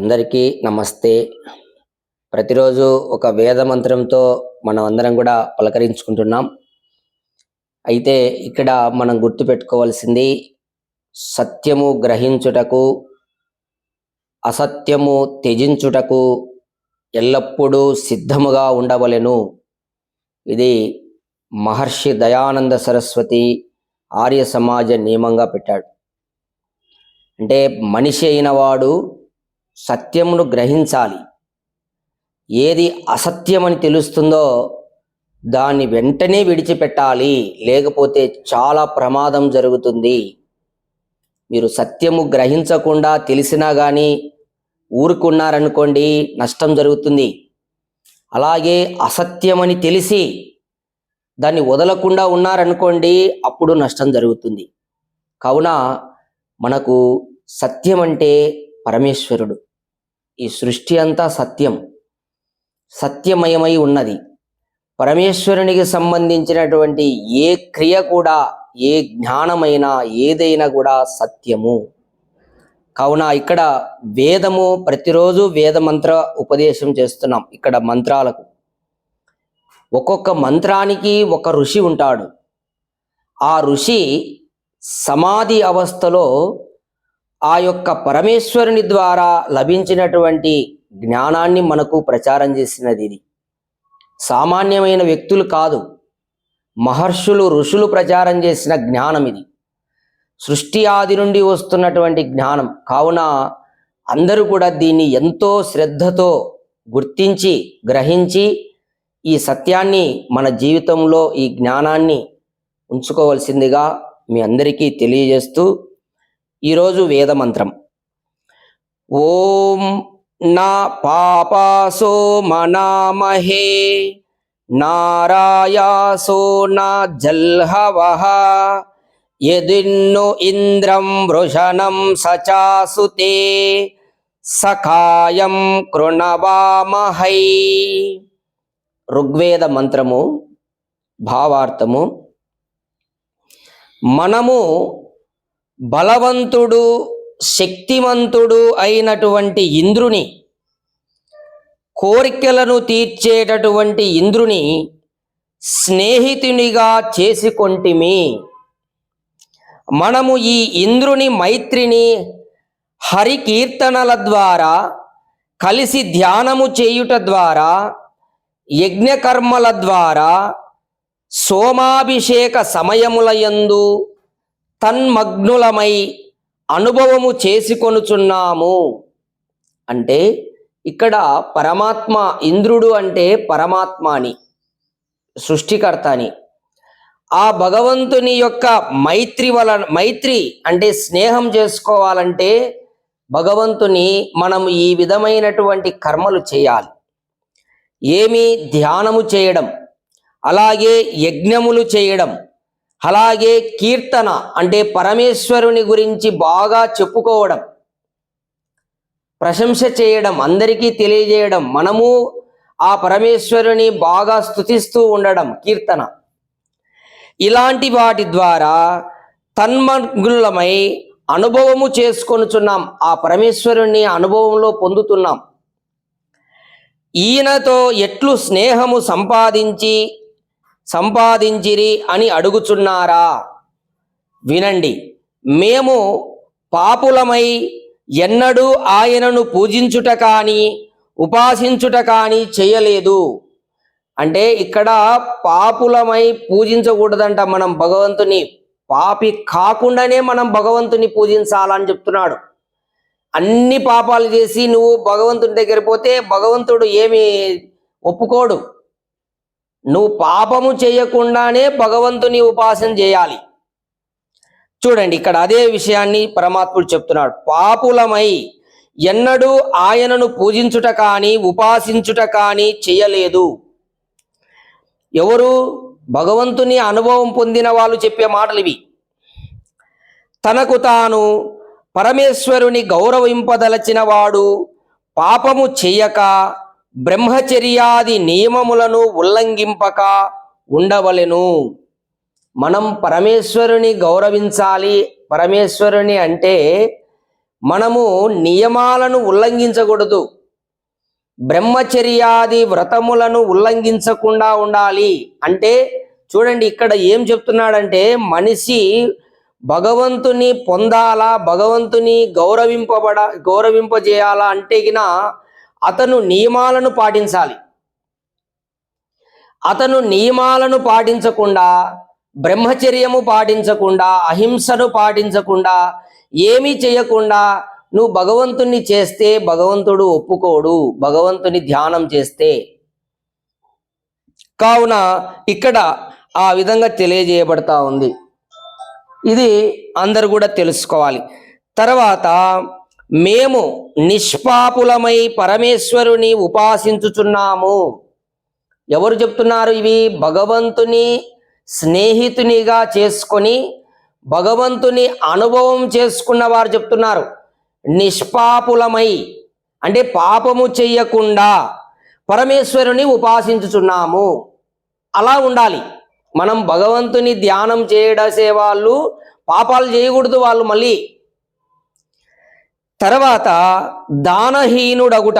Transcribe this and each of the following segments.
అందరికీ నమస్తే. ప్రతిరోజు ఒక వేద మంత్రంతో మనం అందరం కూడా పలకరించుకుంటున్నాం. అయితే ఇక్కడ మనం గుర్తుపెట్టుకోవాల్సింది సత్యము గ్రహించుటకు అసత్యము త్యజించుటకు ఎల్లప్పుడూ సిద్ధముగా ఉండవలెను. ఇది మహర్షి దయానంద సరస్వతి ఆర్య సమాజ నియమంగా పెట్టాడు. అంటే మనిషి అయిన వాడు సత్యమును గ్రహించాలి. ఏది అసత్యమని తెలుస్తుందో దాన్ని వెంటనే విడిచిపెట్టాలి. లేకపోతే చాలా ప్రమాదం జరుగుతుంది. మీరు సత్యము గ్రహించకుండా తెలిసినా కానీ ఊరుకున్నారనుకోండి నష్టం జరుగుతుంది. అలాగే అసత్యమని తెలిసి దాన్ని వదలకుండా ఉన్నారనుకోండి అప్పుడు నష్టం జరుగుతుంది. కావున మనకు సత్యం అంటే పరమేశ్వరుడు. ఈ సృష్టి అంతా సత్యం. సత్యమయమై ఉన్నది. పరమేశ్వరునికి సంబంధించినటువంటి ఏ క్రియ కూడా ఏ జ్ఞానమైనా ఏదైనా కూడా సత్యము. కావున ఇక్కడ వేదము ప్రతిరోజు వేద మంత్ర ఉపదేశం చేస్తున్నాం ఇక్కడ మంత్రాలకు. ఒక్కొక్క మంత్రానికి ఒక ఋషి ఉంటాడు. ఆ ఋషి సమాధి అవస్థలో ఆ యొక్క పరమేశ్వరుని ద్వారా లభించినటువంటి జ్ఞానాన్ని మనకు ప్రచారం చేసినది ఇది. సామాన్యమైన వ్యక్తులు కాదు మహర్షులు ఋషులు ప్రచారం చేసిన జ్ఞానం ఇది. సృష్టి ఆది నుండి వస్తున్నటువంటి జ్ఞానం. కావున అందరూ కూడా దీన్ని ఎంతో శ్రద్ధతో గుర్తించి గ్రహించి ఈ సత్యాన్ని మన జీవితంలో ఈ జ్ఞానాన్ని ఉంచుకోవలసిందిగా మీ అందరికీ తెలియజేస్తూ ఈరోజు వేదమంత్రం. ఓం నా పాపాసో మనామహే నారాయాసో నా జల్హవః యదిన్ను ఇంద్రం వృషణం సచాసుతే సఖాయం కృణవామహై. ఋగ్వేద మంత్రము భావార్థము మనము బలవంతుడు శక్తివంతుడు అయినటువంటి ఇంద్రుని కోరికలను తీర్చేటటువంటి ఇంద్రుని స్నేహితునిగా చేసుకొంటిమి. మనము ఈ ఇంద్రుని మైత్రిని హరి కీర్తనల ద్వారా కలిసి ధ్యానము చేయుట ద్వారా యజ్ఞకర్మల ద్వారా సోమాభిషేక సమయములయందు తన్మగ్నులమై అనుభవము చేసుకొనుచున్నాము. అంటే ఇక్కడ పరమాత్మ ఇంద్రుడు అంటే పరమాత్మ అని సృష్టికర్త అని ఆ భగవంతుని యొక్క మైత్రి వలన మైత్రి అంటే స్నేహం చేసుకోవాలంటే భగవంతుని మనం ఈ విధమైనటువంటి కర్మలు చేయాలి. ఏమి ధ్యానము చేయడం అలాగే యజ్ఞములు చేయడం అలాగే కీర్తన అంటే పరమేశ్వరుని గురించి బాగా చెప్పుకోవడం ప్రశంస చేయడం అందరికీ తెలియజేయడం మనము ఆ పరమేశ్వరుని బాగా స్తుతిస్తూ ఉండడం కీర్తన. ఇలాంటి వాటి ద్వారా తన్మగ్నులమై అనుభవము చేసుకొనుచున్నాం ఆ పరమేశ్వరుణ్ణి అనుభవంలో పొందుతున్నాం. ఈయనతో ఎట్లు స్నేహము సంపాదించి సంపాదించిరి అని అడుగుచున్నారా? వినండి మేము పాపులమై ఎన్నడూ ఆయనను పూజించుట కానీ ఉపాసించుట కానీ చేయలేదు. అంటే ఇక్కడ పాపులమై పూజించకూడదంట మనం భగవంతుని. పాపి కాకుండానే మనం భగవంతుని పూజించాలని చెప్తున్నాడు. అన్ని పాపాలు చేసి నువ్వు భగవంతుని దగ్గర పోతే భగవంతుడు ఏమి ఒప్పుకోడు. నువ్వు పాపము చేయకుండానే భగవంతుని ఉపాసన చేయాలి. చూడండి ఇక్కడ అదే విషయాన్ని పరమాత్ముడు చెప్తున్నాడు. పాపులమై ఎన్నడూ ఆయనను పూజించుట కానీ ఉపాసించుట కానీ చేయలేదు. ఎవరు? భగవంతుని అనుభవం పొందిన వాళ్ళు చెప్పే మాటలు ఇవి. తనకు తాను పరమేశ్వరుని గౌరవింపదలచిన వాడు పాపము చెయ్యక బ్రహ్మచర్యాది నియమములను ఉల్లంఘింపక ఉండవలెను. మనం పరమేశ్వరుని గౌరవించాలి. పరమేశ్వరుని అంటే మనము నియమాలను ఉల్లంఘించకూడదు. బ్రహ్మచర్యాది వ్రతములను ఉల్లంఘించకుండా ఉండాలి. అంటే చూడండి ఇక్కడ ఏం చెప్తున్నాడంటే మనిషి భగవంతుని పొందాలా భగవంతుని గౌరవింపబడ గౌరవింపజేయాలా అంటే గిన అతను నియమాలను పాటించాలి. అతను నియమాలను పాటించకుండా బ్రహ్మచర్యము పాటించకుండా అహింసను పాటించకుండా ఏమీ చేయకుండా నువ్వు భగవంతుణ్ణి చేస్తే భగవంతుడు ఒప్పుకోడు భగవంతుని ధ్యానం చేస్తే. కావున ఇక్కడ ఆ విధంగా తెలియజేయబడతా ఉంది. ఇది అందరు కూడా తెలుసుకోవాలి. తర్వాత మేము నిష్పాపులమై పరమేశ్వరుని ఉపాసించుచున్నాము. ఎవరు చెప్తున్నారు ఇవి? భగవంతుని స్నేహితునిగా చేసుకొని భగవంతుని అనుభవం చేసుకున్న వారు చెప్తున్నారు. నిష్పాపులమై అంటే పాపము చెయ్యకుండా పరమేశ్వరుని ఉపాసించుచున్నాము. అలా ఉండాలి. మనం భగవంతుని ధ్యానం చేయడసే వాళ్ళు పాపాలు చేయకూడదు వాళ్ళు మళ్ళీ. తర్వాత దానహీనుడగుట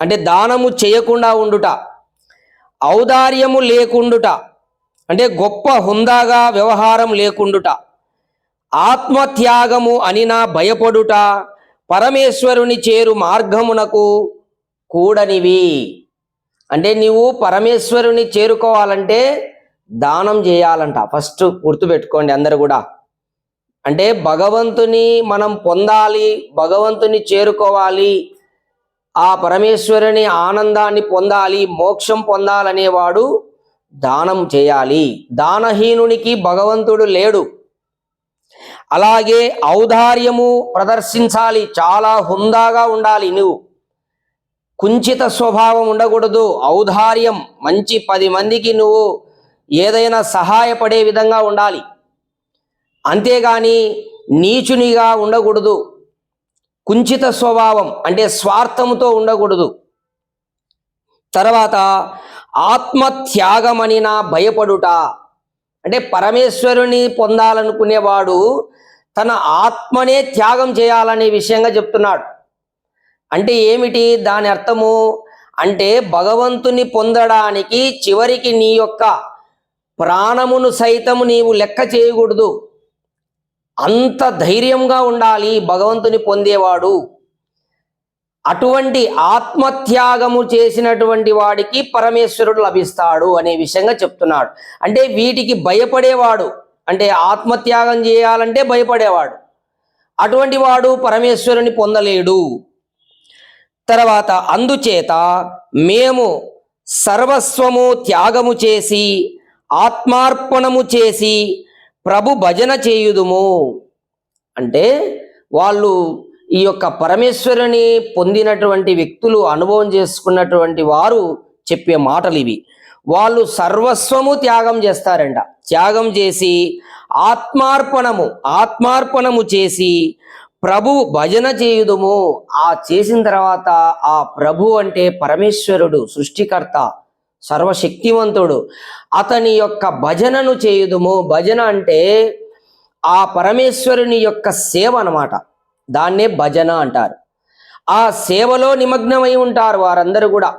అంటే దానము చేయకుండా ఉండుట ఔదార్యము లేకుండుట అంటే గొప్ప హుందాగా వ్యవహారం లేకుండుట ఆత్మత్యాగము అని నా భయపడుట పరమేశ్వరుని చేరు మార్గమునకు కూడనివి. అంటే నీవు పరమేశ్వరుని చేరుకోవాలంటే దానం చేయాలంట. ఫస్ట్ గుర్తుపెట్టుకోండి అందరు కూడా. అంటే భగవంతుని మనం పొందాలి భగవంతుని చేరుకోవాలి ఆ పరమేశ్వరుని ఆనందాన్ని పొందాలి మోక్షం పొందాలనేవాడు దానం చేయాలి. దానహీనునికి భగవంతుడు లేడు. అలాగే ఔదార్యము ప్రదర్శించాలి. చాలా హుందాగా ఉండాలి నువ్వు. కుంచిత స్వభావం ఉండకూడదు. ఔదార్యం మంచి పది మందికి నువ్వు ఏదైనా సహాయపడే విధంగా ఉండాలి. అంతేగాని నీచునిగా ఉండకూడదు. కుంచిత స్వభావం అంటే స్వార్థముతో ఉండకూడదు. తర్వాత ఆత్మత్యాగమని నా భయపడుట. అంటే పరమేశ్వరుని పొందాలనుకునేవాడు తన ఆత్మనే త్యాగం చేయాలనే విషయంగా చెప్తున్నాడు. అంటే ఏమిటి? దాని అర్థము అంటే భగవంతుని పొందడానికి చివరికి నీ యొక్క ప్రాణమును సైతము నీవు లెక్క చేయకూడదు. అంత ధైర్యంగా ఉండాలి భగవంతుని పొందేవాడు. అటువంటి ఆత్మత్యాగము చేసినటువంటి వాడికి పరమేశ్వరుడు లభిస్తాడు అనే విషయంగా చెప్తున్నాడు. అంటే వీటికి భయపడేవాడు అంటే ఆత్మత్యాగం చేయాలంటే భయపడేవాడు. అటువంటి వాడు పరమేశ్వరుని పొందలేడు. తర్వాత అందుచేత మేము సర్వస్వము త్యాగము చేసి ఆత్మార్పణము చేసి ప్రభు భజన చేయుదుము. అంటే వాళ్ళు ఈ యొక్క పరమేశ్వరుని పొందినటువంటి వ్యక్తులు అనుభవం చేసుకున్నటువంటి వారు చెప్పే మాటలు ఇవి. వాళ్ళు సర్వస్వము త్యాగం చేస్తారంట. త్యాగం చేసి ఆత్మార్పణము ఆత్మార్పణము చేసి ప్రభు భజన చేయుదుము. ఆ చేసిన తర్వాత ఆ ప్రభు అంటే పరమేశ్వరుడు సృష్టికర్త. సర్వశక్తివంతుడు. అతని యొక్క భజనను చేయుదుము. భజన అంటే ఆ పరమేశ్వరుని యొక్క సేవ అన్నమాట. దాన్నే భజన అంటారు. ఆ సేవలో నిమగ్నమై ఉంటారు వారందరూ కూడా.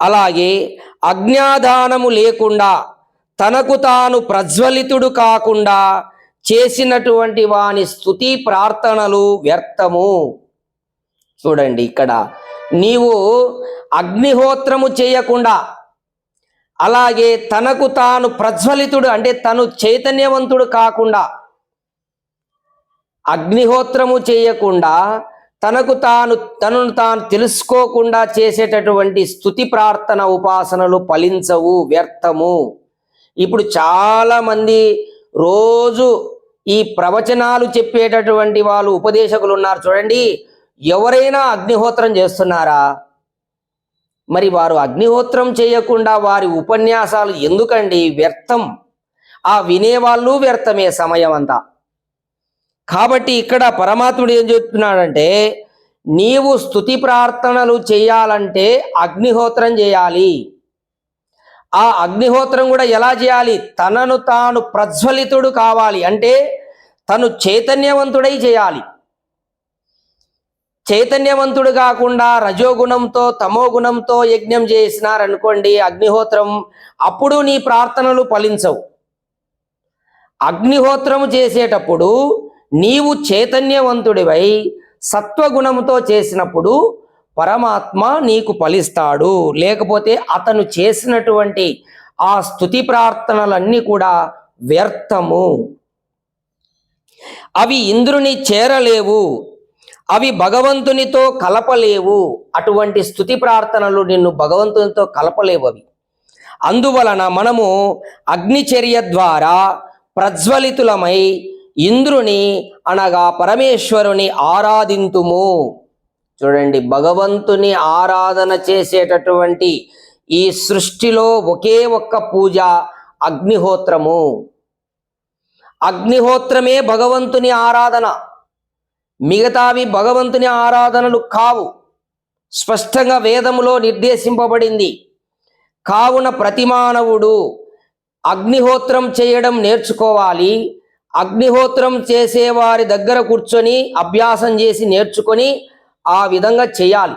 అలాగే అజ్ఞాదానము లేకుండా తనకు తాను ప్రజ్వలితుడు కాకుండా చేసినటువంటి వాని స్థుతి ప్రార్థనలు వ్యర్థము. చూడండి ఇక్కడ నీవు అగ్నిహోత్రము చేయకుండా అలాగే తనకు తాను ప్రజ్వలితుడు అంటే తను చైతన్యవంతుడు కాకుండా అగ్నిహోత్రము చేయకుండా తనకు తాను తనను తాను తెలుసుకోకుండా చేసేటటువంటి స్థుతి ప్రార్థన ఉపాసనలు ఫలించవు వ్యర్థము. ఇప్పుడు చాలామంది రోజు ఈ ప్రవచనాలు చెప్పేటటువంటి వాళ్ళు ఉపదేశకులు ఉన్నారు. చూడండి ఎవరైనా అగ్నిహోత్రం చేస్తున్నారా? మరి వారు అగ్నిహోత్రం చేయకుండా వారి ఉపన్యాసాలు ఎందుకండి వ్యర్థం? ఆ వినేవాళ్ళు వ్యర్థమే సమయం అంతా కాబట్టి ఇక్కడ పరమాత్ముడు ఏం చెప్తున్నాడంటే నీవు స్థుతి ప్రార్థనలు చేయాలంటే అగ్నిహోత్రం చేయాలి. ఆ అగ్నిహోత్రం కూడా ఎలా చేయాలి? తనను తాను ప్రజ్వలితుడు కావాలి. అంటే తను చైతన్యవంతుడై చేయాలి. చైతన్యవంతుడు కాకుండా రజోగుణంతో తమో గుణంతో యజ్ఞం చేసినారనుకోండి అగ్నిహోత్రం అప్పుడు నీ ప్రార్థనలు ఫలించవు. అగ్నిహోత్రము చేసేటప్పుడు నీవు చైతన్యవంతుడివై సత్వగుణంతో చేసినప్పుడు పరమాత్మ నీకు ఫలిస్తాడు. లేకపోతే అతను చేసినటువంటి ఆ స్థుతి ప్రార్థనలన్నీ కూడా వ్యర్థము. అవి ఇంద్రుని చేరలేవు. అవి భగవంతునితో కలపలేవు. అటువంటి స్థుతి ప్రార్థనలు నిన్ను భగవంతునితో కలపలేవు అవి. అందువలన మనము అగ్నిచర్య ద్వారా ప్రజ్వలితులమై ఇంద్రుని అనగా పరమేశ్వరుని ఆరాధింతుము. చూడండి భగవంతుని ఆరాధన చేసేటటువంటి ఈ సృష్టిలో ఒకే ఒక్క పూజ అగ్నిహోత్రము. అగ్నిహోత్రమే భగవంతుని ఆరాధన. మిగతావి భగవంతుని ఆరాధనలు కావు. స్పష్టంగా వేదములో నిర్దేశింపబడింది. కావున ప్రతిమానవుడు అగ్నిహోత్రం చేయడం నేర్చుకోవాలి. అగ్నిహోత్రం చేసేవారి దగ్గర కూర్చొని అభ్యాసం చేసి నేర్చుకొని ఆ విధంగా చేయాలి.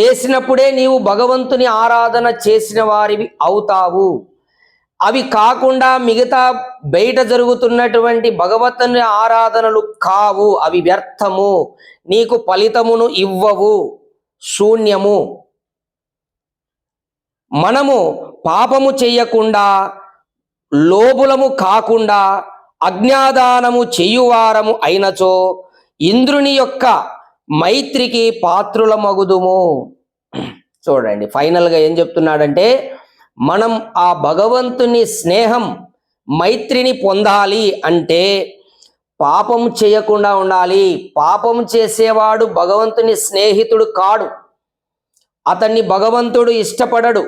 చేసినప్పుడే నీవు భగవంతుని ఆరాధన చేసిన వారివి అవుతావు. అవి కాకుండా మిగతా బయట జరుగుతున్నటువంటి భగవతుని ఆరాధనలు కావు అవి వ్యర్థము. నీకు ఫలితమును ఇవ్వవు శూన్యము. మనము పాపము చెయ్యకుండా లోబులము కాకుండా అజ్ఞాదానము చెయ్యువారము అయినచో ఇంద్రుని యొక్క మైత్రికి పాత్రుల మగుదుము చూడండి ఫైనల్గా ఏం చెప్తున్నాడంటే మనం ఆ భగవంతుని స్నేహం మైత్రిని పొందాలి అంటే పాపం చేయకుండా ఉండాలి. పాపం చేసేవాడు భగవంతుని స్నేహితుడు కాడు. అతన్ని భగవంతుడు ఇష్టపడడు.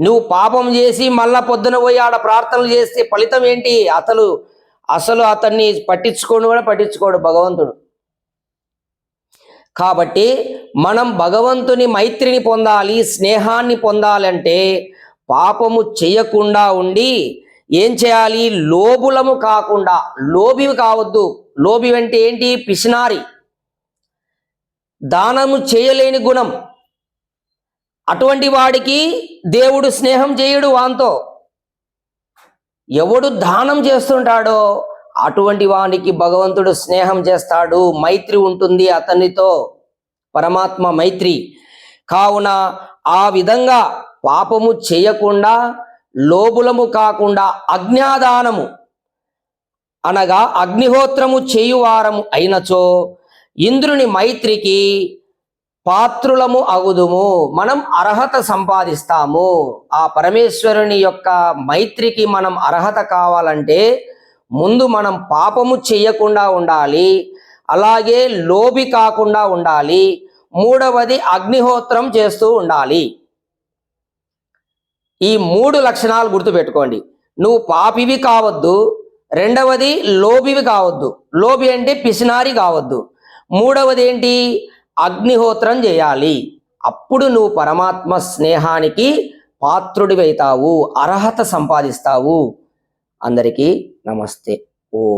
నువ్వు పాపం చేసి మళ్ళా పొద్దున పోయి ఆడ ప్రార్థనలు చేస్తే ఫలితం ఏంటి? అతను అసలు అతన్ని పట్టించుకోడు కూడా పట్టించుకోడు భగవంతుడు. కాబట్టి మనం భగవంతుని మైత్రిని పొందాలి స్నేహాన్ని పొందాలంటే పాపము చేయకుండా ఉండి ఏం చేయాలి? లోబులము కాకుండా లోబివి కావద్దు. లోబి అంటే ఏంటి? పిసినారి. దానము చేయలేని గుణం. అటువంటి వాడికి దేవుడు స్నేహం చేయుడు వాంతో. ఎవడు దానం చేస్తుంటాడో అటువంటి వానికి భగవంతుడు స్నేహం చేస్తాడు. మైత్రి ఉంటుంది అతనితో. పరమాత్మ మైత్రి. కావున ఆ విధంగా పాపము చేయకుండా లోబులము కాకుండా అజ్ఞాదానము అనగా అగ్నిహోత్రము చేయువారము అయినచో ఇంద్రుని మైత్రికి పాత్రులము అగుదుము. మనం అర్హత సంపాదిస్తాము. ఆ పరమేశ్వరుని యొక్క మైత్రికి మనం అర్హత కావాలంటే ముందు మనం పాపము చేయకుండా ఉండాలి. అలాగే లోబి కాకుండా ఉండాలి. మూడవది అగ్నిహోత్రం చేస్తూ ఉండాలి. ఈ మూడు లక్షణాలు గుర్తుపెట్టుకోండి. నువ్వు పాపివి కావద్దు రెండవది లోబివి కావద్దు. లోబి అంటే పిసినారి కావద్దు. మూడవది ఏంటి? అగ్నిహోత్రం చేయాలి. అప్పుడు నువ్వు పరమాత్మ స్నేహానికి పాత్రుడివైతావు అర్హత సంపాదిస్తావు. అందరికీ నమస్తే. ఓ.